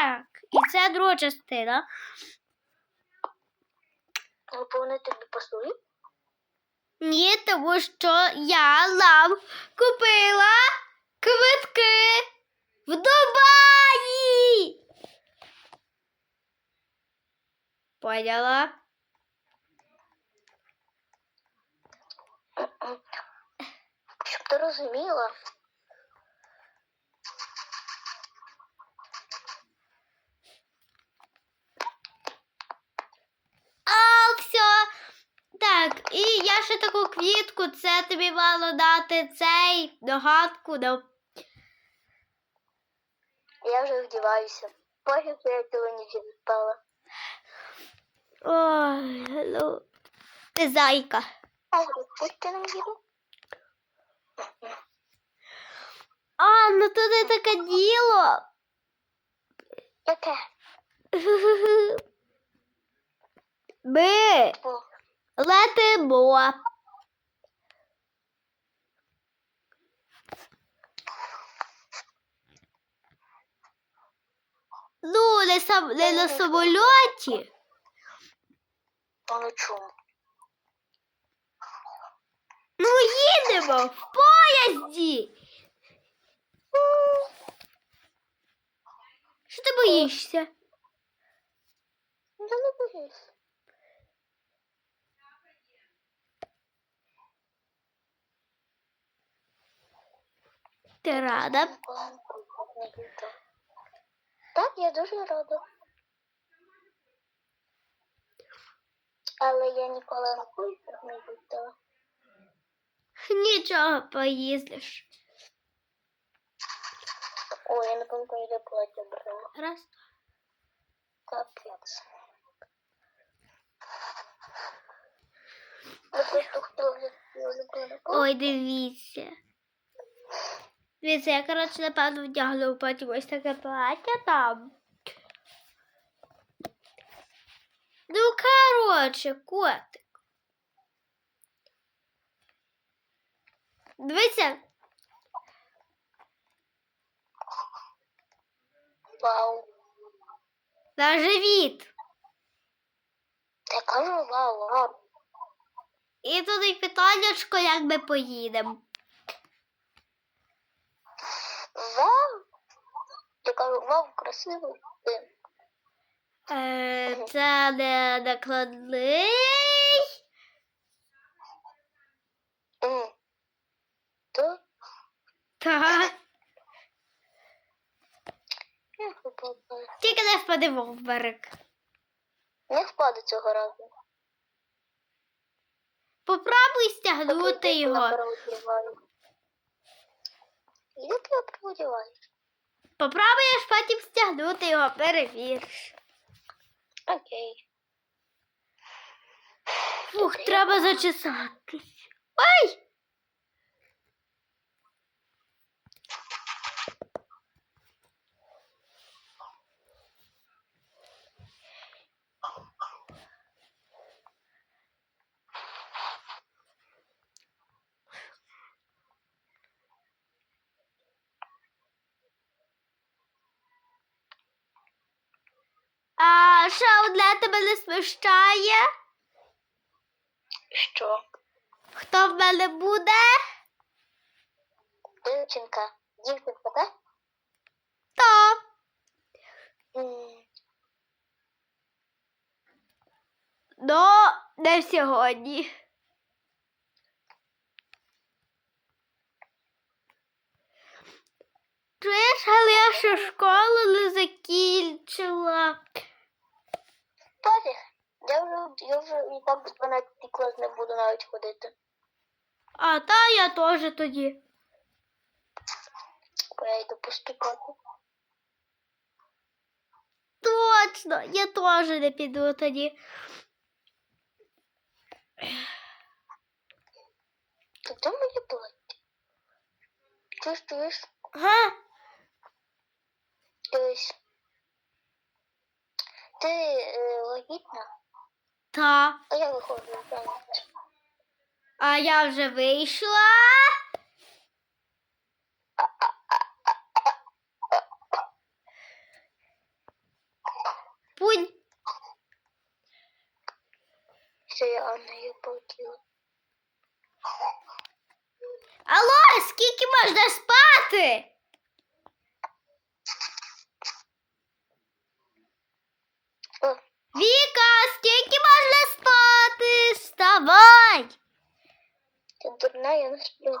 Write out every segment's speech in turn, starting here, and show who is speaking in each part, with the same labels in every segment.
Speaker 1: Так. І це друга частина.
Speaker 2: Вони тобі пасують?
Speaker 1: Ні, тому що я нам купила квитки в Дубаї. Поняла?
Speaker 2: Щоб ти розуміла.
Speaker 1: А, все. Так, і таку квітку, це тобі мало дати цей догадку. Да.
Speaker 2: Я вже вдіваюся. Що я ніч відпала.
Speaker 1: Ой, ну, ти зайка.
Speaker 2: А відпустя нам їду?
Speaker 1: А, ну то не таке діло.
Speaker 2: Яке?
Speaker 1: Ми летимо. Ну, не, сам, не на самольоті.
Speaker 2: а на чому?
Speaker 1: Ну, їдемо в поїзді. Що ти боїшся?
Speaker 2: Я не боюсь.
Speaker 1: Ти рада?
Speaker 2: Так, я дуже рада. Але я ніколи на поїздах не їздила.
Speaker 1: Нічого поїздиш.
Speaker 2: Ой, я не пам'ятаю, де плаття брала.
Speaker 1: Раз.
Speaker 2: Я плаття.
Speaker 1: Ой, дивіться. Дивіться, я, коротше, напевно, вдягну потім ось таке плаття там. Ну, коротше, котик. Дивіться,
Speaker 2: Вау.
Speaker 1: на живіт.
Speaker 2: Я кажу вау, вау.
Speaker 1: І тут і питаннячко, як ми поїдемо.
Speaker 2: Вау. Я кажу, вау, красивий. Ти.
Speaker 1: Е, це не накладний.
Speaker 2: М. То
Speaker 1: Так.
Speaker 2: я.
Speaker 1: Тільки не впаде в обморок.
Speaker 2: Не впаде цього разу.
Speaker 1: Попробуй стягнути його.
Speaker 2: Як я переодіваю?
Speaker 1: Попробуєш потім стягнути його, перевіриш.
Speaker 2: Окей.
Speaker 1: Фух, треба зачесатись. Ой! Що одне тебе не смущає?
Speaker 2: Що?
Speaker 1: Хто в мене буде?
Speaker 2: Дівчинка. Дівчинка, так? М,
Speaker 1: Ну, не сьогодні. Чуєш, але я ще школу не закінчила.
Speaker 2: Пофіг. Я вже, я вже і так в 12 клас не буду навіть ходити.
Speaker 1: А та я теж тоді.
Speaker 2: Я йду поступати.
Speaker 1: Точно, я теж не піду тоді.
Speaker 2: Ти де моє плаття? Чуєш, чуєш?
Speaker 1: Га?
Speaker 2: Дивись. Ти е, вагітна?
Speaker 1: Та.
Speaker 2: А я виходжу.
Speaker 1: А я вже вийшла.
Speaker 2: Пунь. Все, я не я полетіла.
Speaker 1: Алло, скільки можна спати? Вставай!
Speaker 2: ти дурна, я не сплю.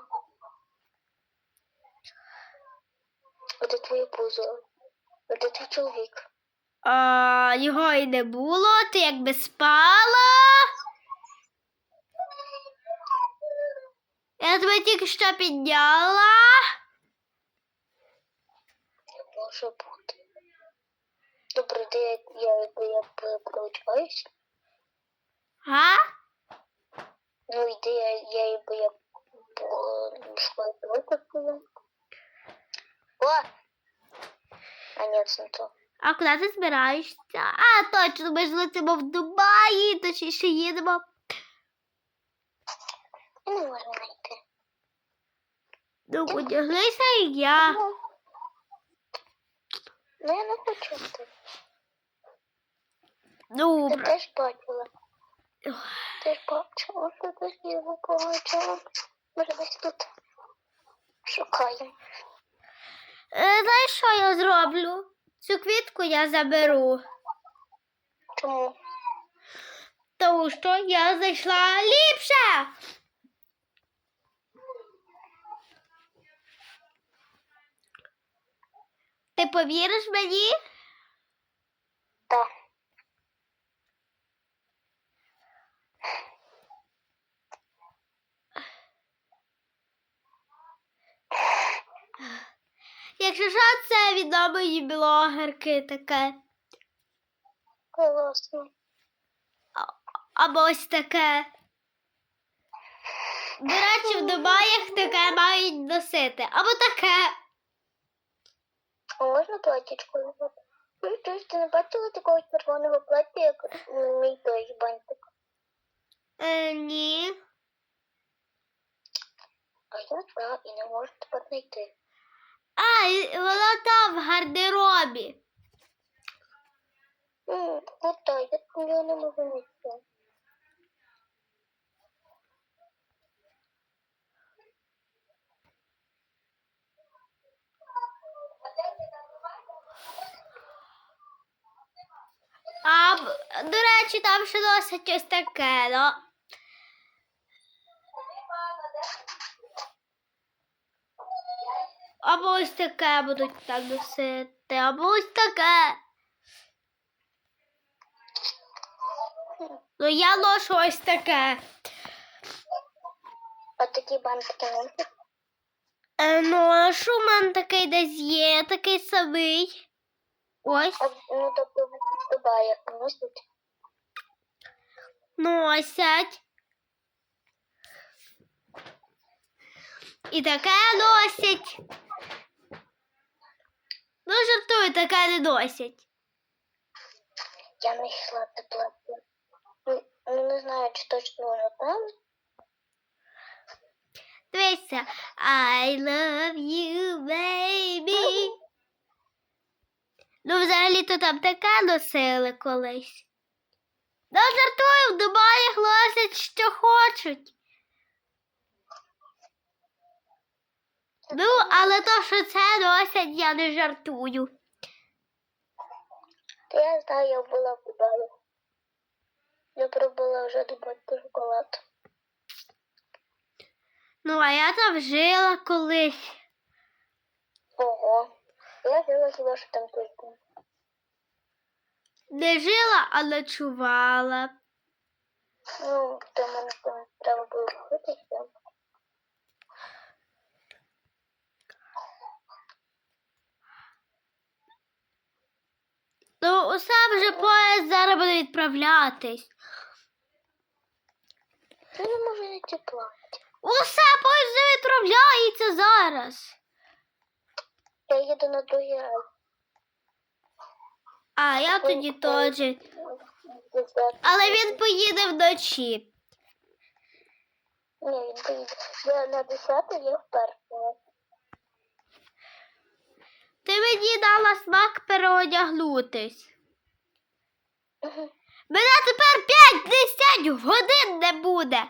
Speaker 2: Де твоє пузо? А твій чоловік?
Speaker 1: А, його і не було, ти якби спала. Я тебе тільки що підняла.
Speaker 2: Може бути. Добре, де я, я, я п- прилучаюсь?
Speaker 1: Га?
Speaker 2: Ну, і де я, я якби я по школі пилотку О! А ні, це не то.
Speaker 1: А куди ти збираєшся? А, точно, ми ж летимо в Дубаї, точніше їдемо.
Speaker 2: Я не можу знайти.
Speaker 1: Ну, одяглися і я.
Speaker 2: Ну, ну, я не хочу. Ти
Speaker 1: Добре.
Speaker 2: теж бачила. Теж бачила, його побачила. Може десь тут. Шукаємо.
Speaker 1: Е, знаєш, що я зроблю? Цю квітку я заберу.
Speaker 2: Чому?
Speaker 1: Тому що я знайшла ліпше. Ти повіриш мені?
Speaker 2: Так.
Speaker 1: Якщо що, це відомої блогерки таке.
Speaker 2: Класно.
Speaker 1: Або ось таке. До речі, в Дубаях таке мають носити. Або таке.
Speaker 2: А можна платічку? Ну, Ти не бачила такого червоного плаття, як мій той бантик?
Speaker 1: Е, ні.
Speaker 2: А я так і не можу тепер знайти.
Speaker 1: А, і вона там в гардеробі.
Speaker 2: Ну так, я його не можу знайти.
Speaker 1: А, до речі, там ще носить ось таке, ну. Або ось таке будуть так носити, або ось таке. Ну, я ношу ось таке.
Speaker 2: Такі бантики носять?
Speaker 1: Е, ношу, в мене такий десь є, такий самий. Ось,
Speaker 2: А, ну, тобто в Дубаї носять?
Speaker 1: носять. І таке носять. Ну, жартую, таке не носять.
Speaker 2: Я знайшла те плаття. Ну, Ну, не знаю, чи точно воно там.
Speaker 1: Дивися. I love you, baby. Ну, взагалі-то там таке носили колись. Ну, жартую, в Дубаях носять, що хочуть. Ну, але то, що це носять, я не жартую.
Speaker 2: Та я знаю, я була в Дубаї. Я пробувала вже дубайський шоколад.
Speaker 1: Ну, а я там жила колись.
Speaker 2: Ого. Я жила що там тиждень.
Speaker 1: Не жила, а ночувала.
Speaker 2: Ну, то мене там треба було вчитися.
Speaker 1: Ну, усе вже поїзд відправлятись.
Speaker 2: Я не можу плаття.
Speaker 1: Усе поїзд відправляється зараз.
Speaker 2: Я їду на другий раз.
Speaker 1: А я тоді теж. Але він поїде вночі.
Speaker 2: Ні, він поїде. Я на 10 я вперше.
Speaker 1: Ти мені дала смак переодягнутись. Мене тепер 5-10 годин не буде.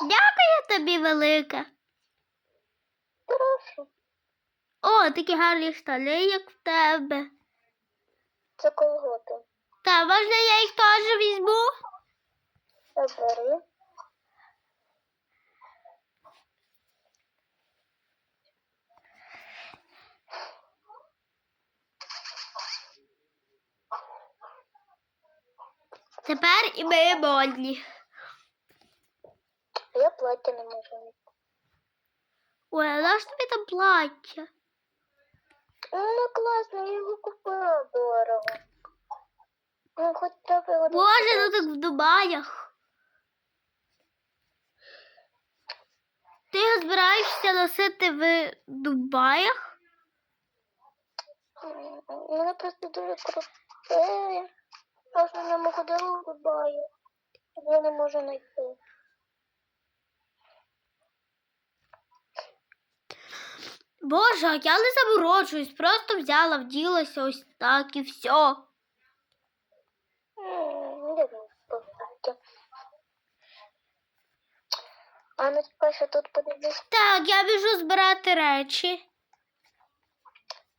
Speaker 1: Дякую тобі велике.
Speaker 2: Прошу.
Speaker 1: О, такі гарні штани, як в тебе.
Speaker 2: Це колготи.
Speaker 1: Та можна я їх теж візьму?
Speaker 2: Бери.
Speaker 1: Тепер і ми модні.
Speaker 2: Я плаття не можу.
Speaker 1: Ой, а наш тобі там плаття?
Speaker 2: Ну, воно класно, я його купила дорого. Ну, хоч треба його
Speaker 1: Боже, ну так в Дубаях. Ти його збираєшся носити в Дубаях?
Speaker 2: М, Воно просто дуже круте. Я ж ходила в Дубаї. Я не можу знайти.
Speaker 1: Боже, а я не заморочуюсь, просто взяла, вділася ось так і все.
Speaker 2: А ну спершу тут подивись.
Speaker 1: Так, я біжу збирати речі.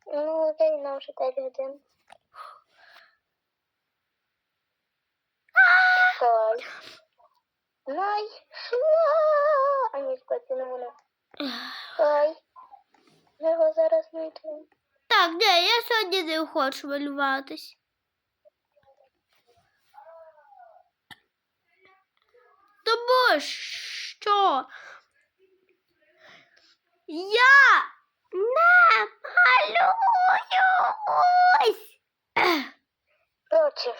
Speaker 2: Ну, дай нам вже 5 годин. Знайшла! А ні, склати не воно. Чекай. Я його зараз знайду.
Speaker 1: Так, ні, я сьогодні не хочу малюватись. Тому що я не малююсь.
Speaker 2: Коротше,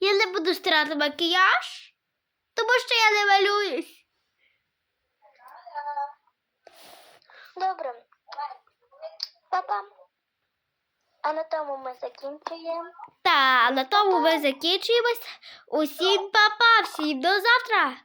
Speaker 1: Я не буду стирати макіяж, тому що я не малююсь.
Speaker 2: добре. Папа. А на тому ми закінчуємо.
Speaker 1: Та на тому ми закінчуємось. Усім па-па, всім до завтра.